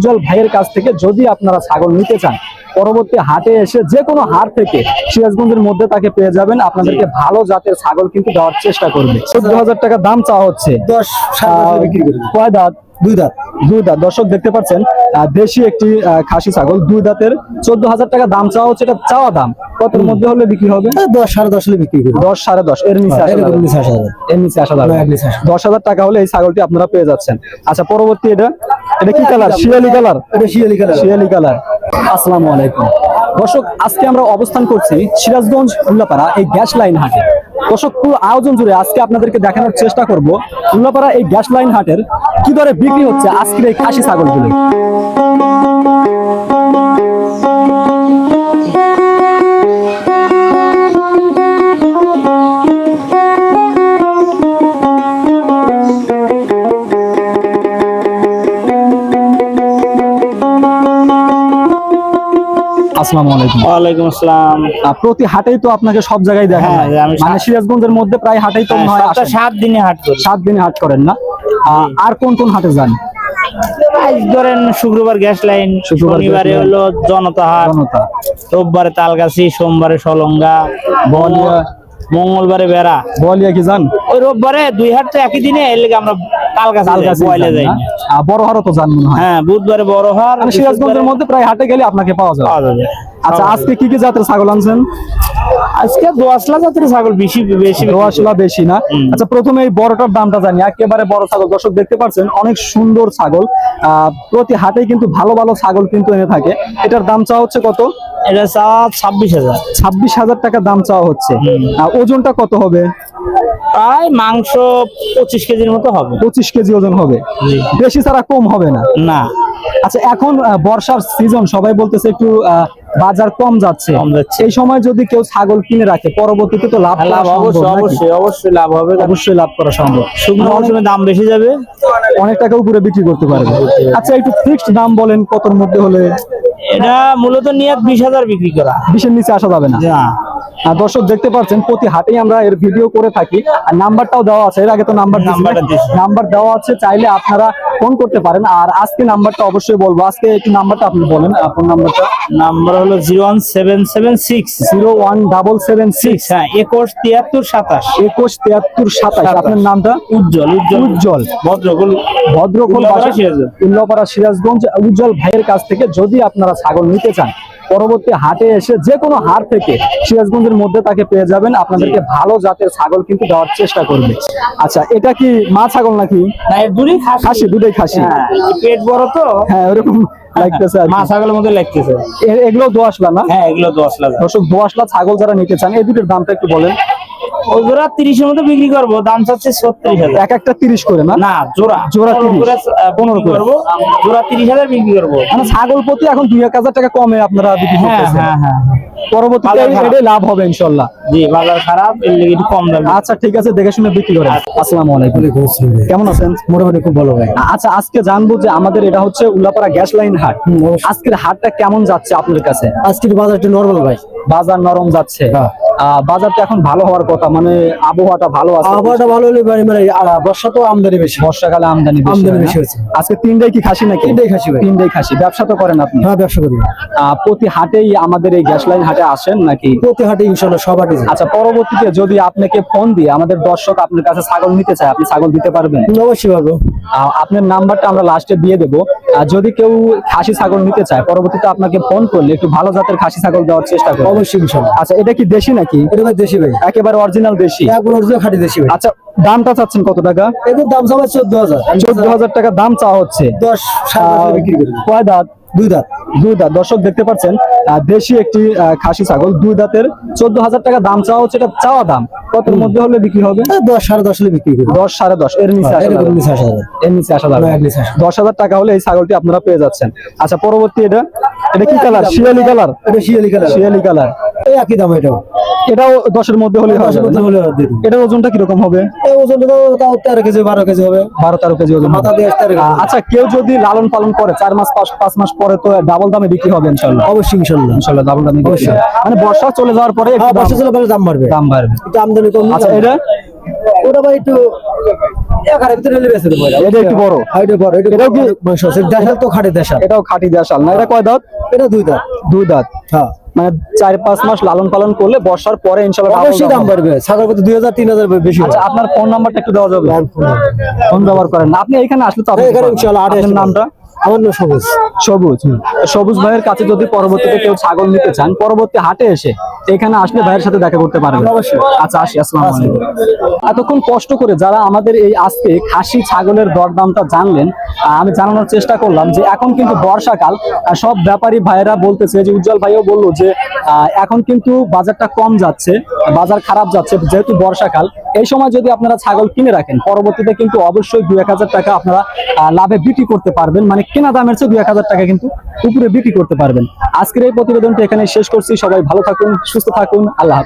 উজ্জ্বল ভাইয়ের কাছ থেকে যদি আপনারা ছাগল নিতে চান পরবর্তী হাটে এসে যে কোনো হাট থেকে সিরাজগঞ্জের মধ্যে তাকে পেয়ে যাবেন। আপনাদেরকে ভালো জাতের ছাগল কিন্তু দেওয়ার চেষ্টা করবে। চোদ্দ হাজার টাকা দাম চাওয়া হচ্ছে। দশ কয় দাঁত? দুই দাঁত। দুই দাঁত। দর্শক দেখতে পাচ্ছেন দেশি একটি খাসি ছাগল দুই দাঁতের চোদ্দ হাজার টাকা দাম চাওয়া হচ্ছে। এটা চাওয়া দাম। কতর মধ্যে হলে বিক্রি হবে? দশ সাড়ে দশ হলে বিক্রি করি দশ সাড়ে দশ। এর নিচে। এর আসা যাবে। না। এর নিচে আসা দশ হাজার টাকা হলে এই ছাগলটি আপনারা পেয়ে যাচ্ছেন। আচ্ছা পরবর্তী এটা এটা কি কালার? শিয়ালি কালার? এটা শিয়ালি কালার। শিয়ালি কালার। আসসালামু আলাইকুম। দর্শক আজকে আমরা অবস্থান করছি সিরাজগঞ্জ উল্লাপাড়া এই গ্যাস লাইন হাটে। দর্শক পুরো আয়োজন জুড়ে আজকে আপনাদেরকে দেখানোর চেষ্টা করব উল্লাপাড়া এই গ্যাস লাইন হাটের কি দরে বিক্রি হচ্ছে আজকের এই খাসি ছাগলগুলো। আসসালামু আলাইকুম। ওয়ালাইকুম আসসালাম। প্রতি হাটেই তো আপনাকে সব জায়গায় দেখা হ্যাঁ। মানে সিরাজগঞ্জের মধ্যে প্রায় হাটেই তো হয় সাত দিনে হাট করি। সাত দিনে হাট করেন না? আর কোন কোন হাটে যান? আজ ধরেন শুক্রবার গ্যাস লাইন শনিবারে হলো জনতা হাট জনতা। রোববারে তালগাছি সোমবারে সলঙ্গা বলিয়া মঙ্গলবারে বেড়া। বলিয়া কি যান? ওই রোববারে দুই হাট তো একই দিনে এর লেগে আমরা তালগাছি যাই, তালগাছি পয়লা যান যাই না? না। আহ, বড় হারও তো যান হ্যাঁ। বুধবারে বড় হাট মানে সিরাজগঞ্জের মধ্যে প্রায় হাটে গেলে আপনাকে পাওয়া যাবে। আচ্ছা আজকে কি কি জাতের ছাগল আনছেন? আজকে দোয়াশলা জাতের ছাগল বেশি বেশি বিক্রি বেশি না? আচ্ছা প্রথমে এই বড়টার দামটা জানি। একেবারে বড় ছাগল। দর্শক দেখতে পাচ্ছেন অনেক সুন্দর ছাগল। প্রতি হাটে কিন্তু ভালো ভালো ছাগল কিন্তু এনে থাকে। এটার দাম চাওয়া হচ্ছে কত? এটা চাওয়া ছাব্বিশ হাজার। ছাব্বিশ হাজার টাকা দাম চাওয়া হচ্ছে। ওজনটা কত হবে? প্রায় মাংস পঁচিশ কেজির মতো হবে। পঁচিশ কেজি ওজন হবে। বেশি ছাড়া কম হবে না? না। আচ্ছা এখন বর্ষার সিজন সবাই বলতেছে একটু বাজার কম যাচ্ছে। এই সময় যদি কেউ ছাগল কিনে রাখে পরবর্তীতে তো লাভ লাভ অবশ্যই লাভ হবে। অবশ্যই লাভ করা সম্ভব। শুকনো মৌসুমে দাম বেশি যাবে। অনেক টাকা উপরে বিক্রি করতে পারবে। আচ্ছা একটু ফিক্সড দাম বলেন কতর মধ্যে হলে? এটা মূলত নিয়ে বিশ হাজার বিক্রি করা। বিশের নিচে আসা যাবে না। দর্শক দেখতে পাচ্ছেন প্রতি হাটেই আমরা এর ভিডিও করে থাকি। আর নাম্বারটাও দেওয়া আছে এর আগে তো নাম্বার। নাম্বার দেওয়া আছে চাইলে আপনারা ফোন করতে পারেন। আর আজকে নাম্বারটা অবশ্যই বলব। আজকে একটু নাম্বারটা আপনি বলেন আপনার নাম্বারটা। নাম্বার হলো zero one seven seven six. Zero one double seven six. হ্যাঁ একুশ তিয়াত্তর সাতাশ। একুশ তিয়াত্তর সাতাশ। আপনার নামটা? উজ্জ্বল উজ্জ্বল। উজ্জ্বল। ভদ্রকুল ভদ্রকুল উল্লাপাড়া সিরাজগঞ্জ। উজ্জ্বল ভাইয়ের কাছ থেকে যদি আপনারা ছাগল নিতে চান পরবর্তী হাটে এসে যে কোনো হাট থেকে সিরাজগঞ্জের মধ্যে তাকে পেয়ে যাবেন। আপনাদেরকে ভালো জাতের ছাগল কিন্তু দেওয়ার চেষ্টা করবে। আচ্ছা এটা কি মা ছাগল নাকি? দুটোই খাসি। দুটোই খাসি? হ্যাঁ পেট বড় তো। হ্যাঁ ওরকম লাগতেছে মা ছাগলের মধ্যে লাগতেছে। এগুলো দোয়াশলা না? হ্যাঁ এগুলো দোয়াশলা দর্শক দোয়াশলা ছাগল যারা নিতে চান এই দুটোর দামটা একটু বলেন। জোড়া তিরিশের মধ্যে বিক্রি করব দাম চাচ্ছে ছত্রিশ হাজার। এক একটা তিরিশ করে না? না জোড়া। জোড়া পনেরো করে, করে। করব জোড়া তিরিশ হাজার বিক্রি করব। মানে ছাগল প্রতি এখন দুই এক হাজার টাকা কমে আপনারা বিক্রি হ্যাঁ করতেছেন। হ্যাঁ হ্যাঁ। পরবর্তীতে লাভ হবে ইনশাল্লাহ। জি বাজার খারাপ একটু কম দাম। আচ্ছা ঠিক আছে দেখে শুনে বিক্রি করেন। আসসালামু আলাইকুম। কেমন আছেন? মোটামুটি খুব ভালো ভাই। আচ্ছা আজকে জানব যে আমাদের এটা হচ্ছে উল্লাপাড়া গ্যাস লাইন হাট। আজকের হাটটা কেমন যাচ্ছে আপনার কাছে? আজকের বাজারটা নর্মাল ভাই। বাজার নরম যাচ্ছে। হ্যাঁ। এখন ভালো হওয়ার কথা মানে আবহাওয়াটা ভালো আছে। আবহাওয়াটা ভালো হলে মানে বর্ষা তো আমদানি বেশি। বর্ষাকালে আমদানি বেশি আমদানি বেশি হচ্ছে। আজকে তিনটাই কি খাসি নাকি? তিনটাই খাসি ভাই। তিনটাই খাসি। ব্যবসা তো করেন আপনি? হ্যাঁ ব্যবসা করি। প্রতি হাটেই আমাদের এই গ্যাস লাইন হাটে আসেন নাকি? প্রতি হাটে ইনশাল্লাহ সব হাটে আচ্ছা পরবর্তীতে যদি আপনাকে ফোন দিয়ে আমাদের দর্শক আপনার কাছে ছাগল নিতে চায় আপনি ছাগল দিতে পারবেন? অবশ্যই আহ, আপনার নাম্বারটা আমরা লাস্টে দিয়ে দেবো। আর যদি কেউ খাসি ছাগল নিতে চায় পরবর্তীতে আপনাকে ফোন করলে একটু ভালো জাতের খাসি ছাগল দেওয়ার চেষ্টা করব। অবশ্যই আচ্ছা এটা কি দেশি নাকি? এটা ভাই দেশি ভাই। একেবারে অরিজিনাল দেশি? অরিজিনাল খাঁটি দেশি ভাই। আচ্ছা দামটা চাচ্ছেন কত টাকা? এদের দাম হাজার। চোদ্দ হাজার টাকা দাম চাওয়া হচ্ছে। সাড়ে বিক্রি করি। কয় দাঁত? দুই দাঁত। দুই দাঁত। দর্শক দেখতে পাচ্ছেন দেশি একটি খাসি ছাগল দুই দাঁতের চোদ্দ হাজার টাকা দাম চাওয়া হচ্ছে। এটা চাওয়া দাম। কতর মধ্যে হলে বিক্রি হবে? দশ সাড়ে দশ হলে বিক্রি করি। দশ সাড়ে দশ। এর নিচে যাবে এর নিচে আসা যাবে আসা দশ হাজার টাকা হলে এই ছাগলটি আপনারা পেয়ে যাচ্ছেন। আচ্ছা পরবর্তী এটা? এটা কি কালার? শিয়ালি কালার? এটা শিয়ালি কালার। শিয়ালি কালার। এই একই দাম এটাও। এটাও দশের মধ্যে হলে। এটার ওজনটা কীরকম হবে? ওজনটা তাও তেরো কেজি বারো কেজি হবে। বারো তেরো কেজি ওজন মাথা দিয়ে আচ্ছা কেউ যদি লালন পালন করে চার মাস পাঁচ পাঁচ মাস পরে তো ডাবল দামে বিক্রি হবে ইনশাল্লাহ অবশ্যই ইনশাল্লাহ ইনশাল্লাহ ডাবল দামে অবশ্যই। মানে বর্ষা চলে যাওয়ার পরে হ্যাঁ বর্ষা চলে পেলে দাম বাড়বে। দাম বাড়বে। আমদানি কম আচ্ছা এটা? ওটা ভাই একটু এটা। একটু বড়। হ্যাঁ, এটা বড় এটা এটাও কি- দেশাল তো খাটে দেশাল। এটাও খাঁটি দেশাল না? এটা কয় দাঁত? এটা দুই দাঁত। দুই দাঁত। হ্যাঁ। মানে চার পাঁচ মাস লালন পালন করলে বর্ষার পরে ইনশাল্লাহ অবশ্যই দাম বাড়বে। ছাগল কত? দুই হাজার তিন হাজার বেশি আচ্ছা আপনার ফোন নাম্বারটা একটু দেওয়া যাবে। ফোন ব্যবহার করেন। আপনি এখানে আসলে তো হ্যাঁ, এখানে ইনশাল্লাহ নামটা? আমার নাম সবুজ সবুজ সবুজ ভাইয়ের কাছে যদি পরবর্তীতে কেউ ছাগল নিতে চান পরবর্তী হাটে এসে এখানে আসলে ভাইয়ের সাথে দেখা করতে পারবেন। আচ্ছা আসি আসসালামু আলাইকুম। এতক্ষণ কষ্ট করে যারা আমাদের এই আজকে খাসি ছাগলের দরদামটা জানলেন আমি জানানোর চেষ্টা করলাম যে এখন কিন্তু বর্ষাকাল সব ব্যাপারী ভাইয়েরা বলতেছে যে উজ্জ্বল ভাইও বলল যে এখন কিন্তু বাজারটা কম যাচ্ছে বাজার খারাপ যাচ্ছে যেহেতু বর্ষাকাল। এই সময় যদি আপনারা ছাগল কিনে রাখেন, পরবর্তীতে কিন্তু অবশ্যই দু এক হাজার টাকা আপনারা লাভে বিক্রি করতে পারবেন। মানে কেনা দামের চেয়ে দু এক হাজার টাকা কিন্তু উপরে বিক্রি করতে পারবেন। আজকের এই প্রতিবেদনটি এখানে শেষ করছি। সবাই ভালো থাকুন, সুস্থ থাকুন। আল্লাহ